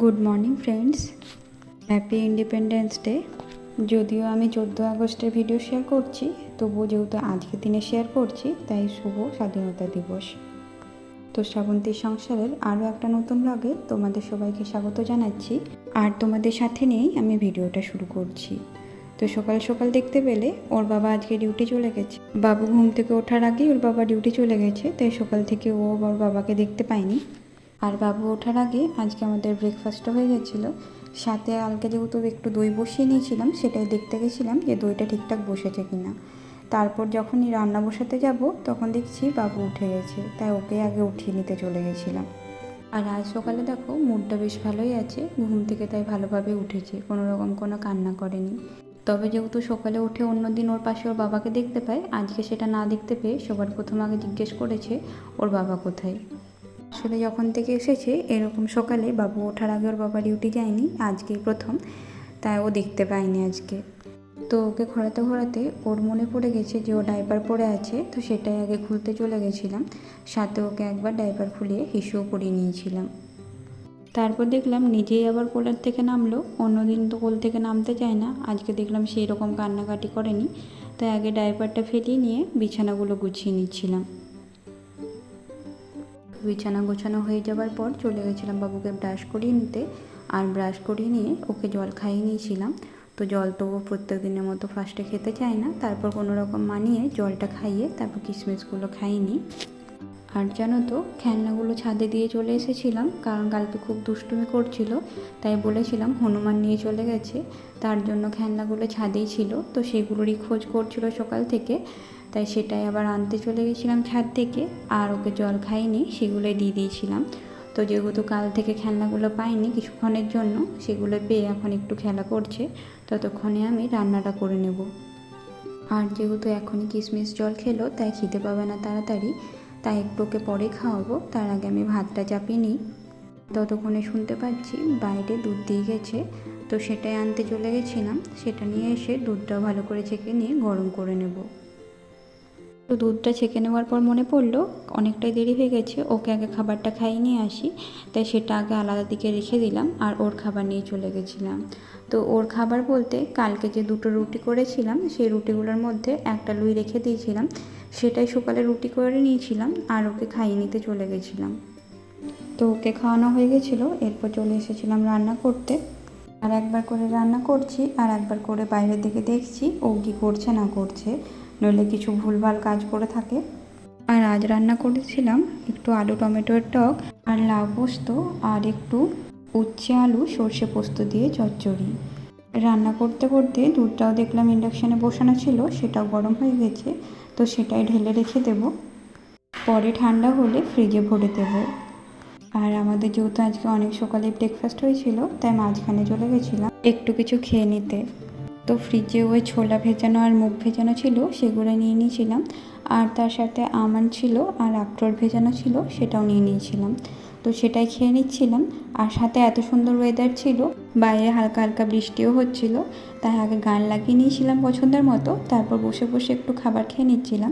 good morning friends happy independence day যদিও আমি চোদ্দ আগস্টের ভিডিও শেয়ার করছি, তবুও যেহেতু আজকের দিনে শেয়ার করছি, তাই শুভ স্বাধীনতা দিবস। তো শ্রাবন্তী সংসারের আরও একটা নতুন ব্লগে তোমাদের সবাইকে স্বাগত জানাচ্ছি। আর তোমাদের সাথে নিয়েই আমি ভিডিওটা শুরু করছি। তো সকাল সকাল দেখতে পেলে ওর বাবা আজকে ডিউটি চলে গেছে। বাবু ঘুম থেকে ওঠার আগেই ওর বাবা ডিউটি চলে গেছে, তাই সকাল থেকে ও ওর বাবাকে দেখতে পায়নি। আর বাবু ওঠার আগে আজকে আমাদের ব্রেকফাস্টও হয়ে গেছিল। সাথে কালকে যেহেতু একটু দই বসিয়ে নিয়েছিলাম, সেটাই দেখতে গেছিলাম যে দইটা ঠিকঠাক বসেছে কিনা। তারপর যখনই রান্না বসাতে যাব, তখন দেখছি বাবু উঠে গেছে, তাই ওকে আগে উঠিয়ে নিতে চলে গেছিলাম। আর আজ সকালে দেখো মুডটা বেশ ভালোই আছে, ঘুম থেকে তাই ভালোভাবে উঠেছে, কোনো রকম কোনো কান্না করেনি। তবে যেহেতু সকালে উঠে অন্যদিন ওর পাশে ওর বাবাকে দেখতে পায় আজকে সেটা না দেখতে পেয়ে সবার প্রথম আগে জিজ্ঞেস করেছে, ওর বাবা কোথায়? আসলে যখন থেকে এসেছে, এরকম সকালে বাবু ওঠার আগে ওর বাবা ডিউটি যায়নি আজকেই প্রথম, তাই ও দেখতে পায়নি আজকে। তো ওকে ঘোরাতে ঘোরাতে ওর মনে পড়ে গেছে যে ও ডাইপার পরে আছে, তো সেটাই আগে খুলতে চলে গেছিলাম। সাথে ওকে একবার ডাইপার খুলিয়ে হিসুও পরিয়ে নিয়েছিলাম। তারপর দেখলাম নিজেই আবার কোলের থেকে নামলো, অন্যদিন তো কোল থেকে নামতে চায় না, আজকে দেখলাম সেই রকম কান্নাকাটি করেনি, তাই আগে ডাইপারটা ফেলিয়ে নিয়ে বিছানাগুলো গুছিয়ে নিচ্ছিলাম। বিছানা গোছানো হয়ে যাওয়ার পর চলে গেছিলাম বাবুকে ব্রাশ করিয়ে নিতে। আর ব্রাশ করিয়ে নিয়ে ওকে জল খাইয়ে নিয়েছিলাম। তো জল তো প্রত্যেক দিনের মতো ফার্স্টে খেতে চায় না। তারপর কোনো রকম মানিয়ে জলটা খাইয়ে তারপর কিশমিশগুলো খাইয়ে নিই আর জানো তো, খেলনাগুলো ছাদে দিয়ে চলে এসেছিলাম। কারণ কালকে খুব দুষ্টুমি করছিল। তাই বলেছিলাম হনুমান নিয়ে চলে গেছে। তার জন্য খেলনাগুলো ছাদেই ছিল। তো সেগুলোরই খোঁজ করছিল সকাল থেকে। তাই সেটাই আবার আনতে চলে গেছিলাম ছাদ থেকে, আর ওকে জল খাইনি, সেগুলোই দিয়ে দিয়েছিলাম। তো যেহেতু কাল থেকে খেলনাগুলো পাইনি কিছুক্ষণের জন্য, সেগুলো পেয়ে এখন একটু খেলা করছে, ততক্ষণে আমি রান্নাটা করে নেব। আর যেহেতু এখনই কিশমিশ জল খেলো, তাই খিদে পাবে না তাড়াতাড়ি, তাই একটু ওকে পরে খাওয়াবো, তার আগে আমি ভাতটা চাপিয়ে নিই। ততক্ষণে শুনতে পাচ্ছি বাইরে দুধ দিয়ে গেছে, তো সেটাই আনতে চলে গেছিলাম, সেটা নিয়ে এসে দুধটাও ভালো করে ছেঁকে নিয়ে গরম করে নেব। তো দুধটা ছেঁকে নেওয়ার পর মনে পড়ল অনেকটাই দেরি হয়ে গেছে, ওকে আগে খাবারটা খাইয়ে নিয়ে আসি। তাই সেটা আগে আলাদা দিকে রেখে দিলাম আর ওর খাবার নিয়ে চলে গেছিলাম। তো ওর খাবার বলতে কালকে যে দুটো রুটি করেছিলাম, সেই রুটিগুলোর মধ্যে একটা লুই রেখে দিয়েছিলাম, সেটাই সকালে রুটি করে নিয়েছিলাম আর ওকে খাইয়ে নিতে চলে গেছিলাম। তো ওকে খাওয়ানো হয়ে গেছিল, এরপর চলে এসেছিলাম রান্না করতে। আর একবার করে রান্না করছি আর একবার করে বাইরের দিকে দেখছি ও কী করছে না করছে। নইলে কিছু ভুলভাল কাজ করে থাকে। আর আজ রান্না করেছিলাম একটু আলু টমেটোর টক, আর লাউ পোস্ত, আর একটু উচ্ছে আলু, সর্ষে পোস্ত দিয়ে চচ্চড়ি। রান্না করতে করতে দুধটাও দেখলাম ইন্ডাকশানে বসানো ছিল, সেটাও গরম হয়ে গেছে, তো সেটাই ঢেলে রেখে দেব। পরে ঠান্ডা হলে ফ্রিজে ভরে দেব। আর আমাদের যেহেতু আজকে অনেক সকালে ব্রেকফাস্ট হয়েছিল, তাই মাঝখানে চলে গেছিলাম একটু কিছু খেয়ে নিতে। তো ফ্রিজে ওই ছোলা ভেজানো আর মুখ ভেজানো ছিল, সেগুলো নিয়ে নিয়েছিলাম। আর তার সাথে আমান ছিল আর আখরোট ভেজানো ছিল, সেটাও নিয়ে নিয়েছিলাম। তো সেটাই খেয়ে নিচ্ছিলাম। আর সাথে এত সুন্দর ওয়েদার ছিল, বাইরে হালকা হালকা বৃষ্টিও হচ্ছিল, তাই আগে গান লাগিয়ে নিয়েছিলাম পছন্দের মতো, তারপর বসে বসে একটু খাবার খেয়ে নিচ্ছিলাম।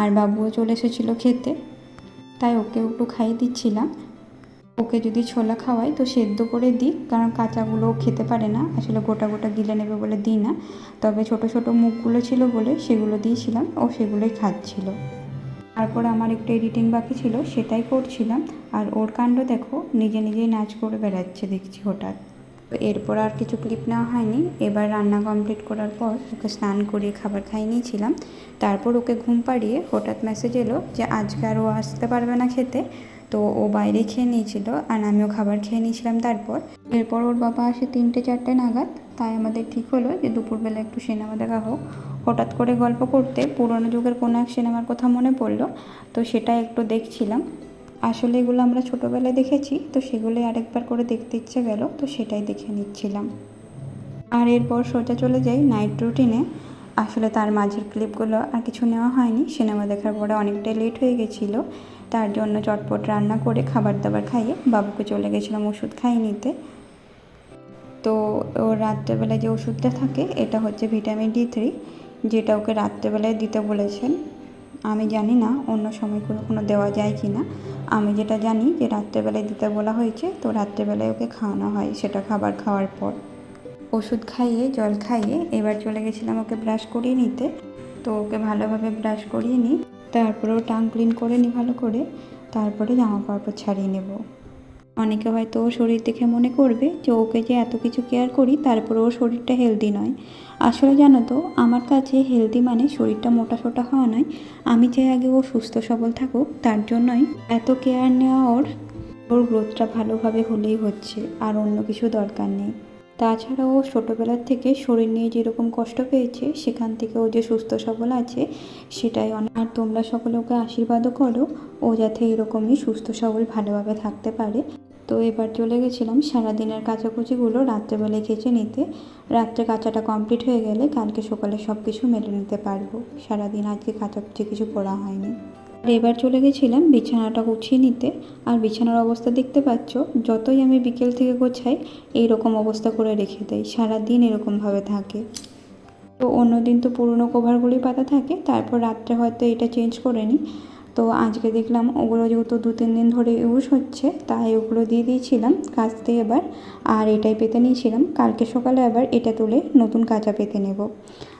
আর বাবুও চলে এসেছিল খেতে, তাই ওকে একটু খাইয়ে দিচ্ছিলাম। ওকে যদি ছোলা খাওয়াই, তো সেদ্ধ করে দিই, কারণ কাঁচাগুলো খেতে পারে না। আসলে গোটা গোটা গিলে নেবে বলে দিই না। তবে ছোট ছোট মুখগুলো ছিল বলে সেগুলো দিয়েছিলাম ও সেগুলোই খাচ্ছিল। তারপর আমার একটু এডিটিং বাকি ছিল, সেটাই করছিলাম। আর ওর কাণ্ড দেখো, নিজে নিজেই নাচ করে বেড়াচ্ছে, দেখছি হঠাৎ। এরপর আর কিছু ক্লিপ নেওয়া হয়নি। এবার রান্না কমপ্লিট করার পর ওকে স্নান করিয়ে খাবার খাইয়ে নিয়েছিলাম। তারপর ওকে ঘুম পাড়িয়ে হঠাৎ মেসেজ এলো যে, আজকে আর ও আসতে পারবে না খেতে। তো ও বাইরে খেয়ে নিয়েছিল আর আমিও খাবার খেয়ে নিয়েছিলাম তারপর। এরপর ওর বাবা আসে তিনটে, চারটে নাগাদ। তাই আমাদের ঠিক হলো যে দুপুরবেলা একটু সিনেমা দেখা হোক। হঠাৎ করে গল্প করতে পুরনো যুগের কোনো এক সিনেমার কথা মনে পড়ল, তো সেটা একটু দেখছিলাম। আসলে এগুলো আমরা ছোটোবেলায় দেখেছি, তো সেগুলোই আরেকবার করে দেখতে ইচ্ছে গেল, তো সেটাই দেখে নিচ্ছিলাম। আর এরপর সোজা চলে যাই নাইট রুটিনে। আসলে তার মাঝের ক্লিপগুলো আর কিছু নেওয়া হয়নি, সিনেমা দেখার পরে অনেকটাই লেট হয়ে গেছিল। তার জন্য চটপট রান্না করে খাবার দাবার খাইয়ে বাবুকে চলে গেছিলাম ওষুধ খাইয়ে নিতে। তো ওর রাত্রেবেলায় যে ওষুধটা থাকে, এটা হচ্ছে ভিটামিন ডি থ্রি, যেটা ওকে রাত্রেবেলায় দিতে বলেছেন। আমি জানি না, অন্য সময় কোনো কোনো দেওয়া যায় কি না আমি যেটা জানি যে রাত্রেবেলায় দিতে বলা হয়েছে, তো রাত্রেবেলায় ওকে খাওয়ানো হয় সেটা খাবার খাওয়ার পর। ওষুধ খাইয়ে, জল খাইয়ে এবার চলে গেছিলাম ওকে ব্রাশ করিয়ে নিতে। তো ওকে ভালোভাবে ব্রাশ করিয়ে নিই। তারপরে ও টাং ক্লিন করে নিই ভালো করে, তারপরে জামা কাপড় ছাড়িয়ে নেব। অনেকে হয়তো ওর শরীর দেখে মনে করবে যে ওকে যে এত কিছু কেয়ার করি তারপরে ওর শরীরটা হেলদি নয়। আসলে জানো তো, আমার কাছে হেলদি মানে শরীরটা মোটা সোটা হওয়া নয়। আমি চাই আগে ও সুস্থ সবল থাকুক, তার জন্যই এত কেয়ার নেওয়া ওর ওর গ্রোথটা ভালোভাবে হলেই হচ্ছে, আর অন্য কিছু দরকার নেই। তাছাড়া ও ছোটোবেলার থেকে শরীর নিয়ে যেরকম কষ্ট পেয়েছে, সেখান থেকে ও যে সুস্থ সবল আছে, সেটাই অনেক। আর তোমরা সকলে ওকে আশীর্বাদও করো, ও যাতে এরকমই সুস্থ সবল ভালোভাবে থাকতে পারে। তো এবার চলে গেছিলাম সারাদিনের কাচাকুচিগুলো রাত্রেবেলায় কেচে নিতে। রাত্রে কাঁচাটা কমপ্লিট হয়ে গেলে কালকে সকালে সব কিছু মেলে নিতে পারব। সারাদিন আজকে কাচাকুচি কিছু করা হয়নি। এবার চলে গেছিলাম বিছানাটা গুছিয়ে নিতে। আর বিছানার অবস্থা দেখতে পাচ্ছ, যতই আমি বিকেল থেকে গোছাই, এইরকম অবস্থা করে রেখে দেয়। সারাদিন এরকমভাবে থাকে। তো অন্যদিন তো পুরনো কভারগুলি পাতা থাকে, তারপর রাত্রে হয়তো এটা চেঞ্জ করে নিই। তো আজকে দেখলাম ওগুলো যেহেতু দু তিন দিন ধরে ইউজ হচ্ছে, তাই ওগুলো দিয়ে দিয়েছিলাম কাচতে এবার। আর এটাই পেতে নিয়েছিলাম। কালকে সকালে আবার এটা তুলে নতুন কাঁচা পেতে নেব।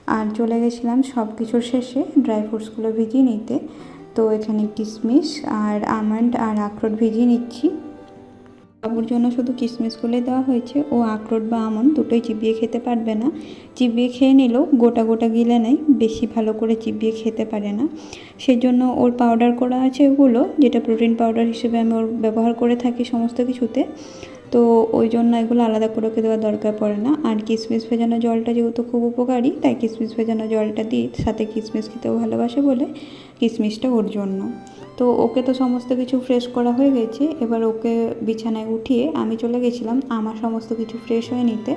আর চলে গেছিলাম সব কিছুর শেষে ড্রাই ফ্রুটসগুলো ভিজিয়ে নিতে। তো এখানে কিশমিশ আর আমন্ড আর আখরোট ভিজিয়ে নিচ্ছি। বাবুর জন্য শুধু কিশমিশগুলোই দেওয়া হয়েছে। ও আখরোট বা আমন্ড দুটোই চিবিয়ে খেতে পারবে না। চিবিয়ে খেয়ে নিলেও গোটা গোটা গিলে নেয়, বেশি ভালো করে চিবিয়ে খেতে পারে না। সেজন্য ওর পাউডার করা আছে ওগুলো, যেটা প্রোটিন পাউডার হিসেবে আমি ওর ব্যবহার করে থাকি সমস্ত কিছুতে। তো ওই জন্য এগুলো আলাদা করে ওকে দেওয়ার দরকার পড়ে না। আর কিশমিশ ভেজানো জলটা যেহেতু খুব উপকারী, তাই কিশমিশ ভেজানো জলটা দিই সাথে কিশমিশ খেতেও ভালোবাসে বলে কিশমিশটা ওর জন্য। তো ওকে তো সমস্ত কিছু ফ্রেশ করা হয়ে গেছে। এবার ওকে বিছানায় উঠিয়ে আমি চলে গেছিলাম। আমার সমস্ত কিছু ফ্রেশ হয়ে নিতে।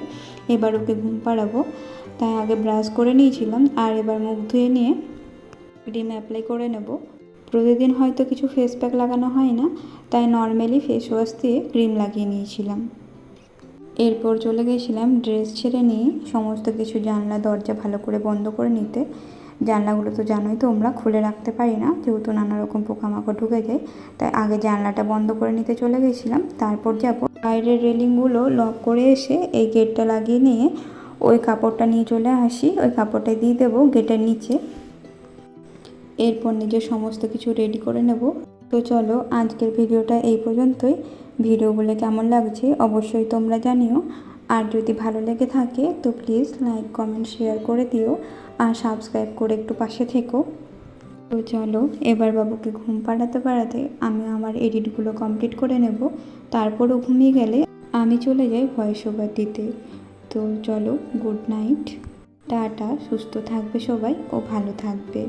এবার ওকে ঘুম পাড়াবো। তাই আগে ব্রাশ করে নিয়েছিলাম। আর এবার মুখ ধুয়ে নিয়ে ক্রিম অ্যাপ্লাই করে নেব। প্রতিদিন হয়তো কিছু ফেস প্যাক লাগানো হয় না, তাই নর্মালি ফেস ওয়াশ দিয়ে ক্রিম লাগিয়ে নিয়েছিলাম। এরপর চলে গেছিলাম ড্রেস ছেড়ে নিয়ে সমস্ত কিছু জানলা, দরজা ভালো করে বন্ধ করে নিতে। জানলাগুলো তো জানোই তোমরা, খুলে রাখতে পারি না, যেহেতু নানা রকম পোকামাকড় ঢুকে যায়, তাই আগে জানলাটা বন্ধ করে নিতে চলে গেছিলাম। তারপর যাব বাইরের রেলিংগুলো লক করে এসে এই গেটটা লাগিয়ে নিয়ে ওই কাপড়টা নিয়ে চলে আসি। ওই কাপড়টা দিয়ে দেবো গেটের নিচে। এরপর নিজের সমস্ত কিছু রেডি করে নেব। তো চলো, আজকের ভিডিওটা এই পর্যন্তই। ভিডিওগুলো কেমন লাগছে অবশ্যই তোমরা জানিও। আর যদি ভালো লেগে থাকে, তো প্লিজ লাইক কমেন্ট শেয়ার করে দিও। আর সাবস্ক্রাইব করে একটু পাশে থেকো। তো চলো, এবার বাবুকে ঘুম পাড়াতে পাড়াতে আমি আমার এডিটগুলো কমপ্লিট করে নেব। তারপরও ঘুমিয়ে গেলে আমি চলে যাই ভয়েস ওভার দিতে। তো চলো গুড নাইট টাটা, সুস্থ থাকবে সবাই ও ভালো থাকবে।